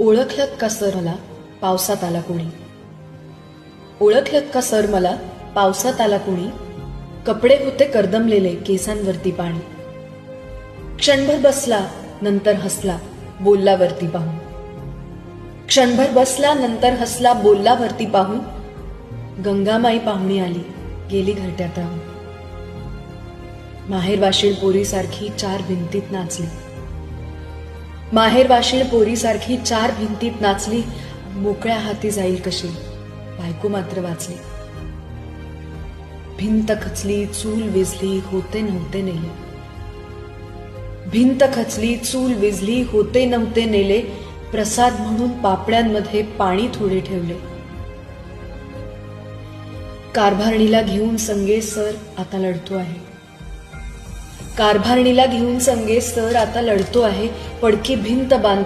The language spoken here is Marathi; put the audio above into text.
ओळखलत का सर मला? पावसात आला कोणी. ओळखलत का सर मला? पावसात आला कोणी. कपडे होते करदमलेले केसांवरती पाणी. क्षणभर बसला नंतर हसला बोलला वरती पाहून. क्षणभर बसला नंतर हसला बोलला वरती पाहून. गंगामाई पाहुणी आली गेली घरट्यात राहून. माहेर वाशीळ पोरीसारखी चार भिंतीत नाचली. माहेरवाशील पोरीसारखी चार भिंतीत नाचली मोकळ्या हाती जाईल कशी? बायको मात्र वाचली. भिंत खचली चूल विजली होते नव्हते नेले. भिंत खचली चूल विजली होते नव्हते नेले. प्रसाद म्हणून पापड्यांमध्ये पाणी थोडे ठेवले. कारभारणीला घेऊन संगे सर आता लढतो आहे. कारभारणीला घेऊन संगे सर आता लढतो आहे पडकी भिंत बांध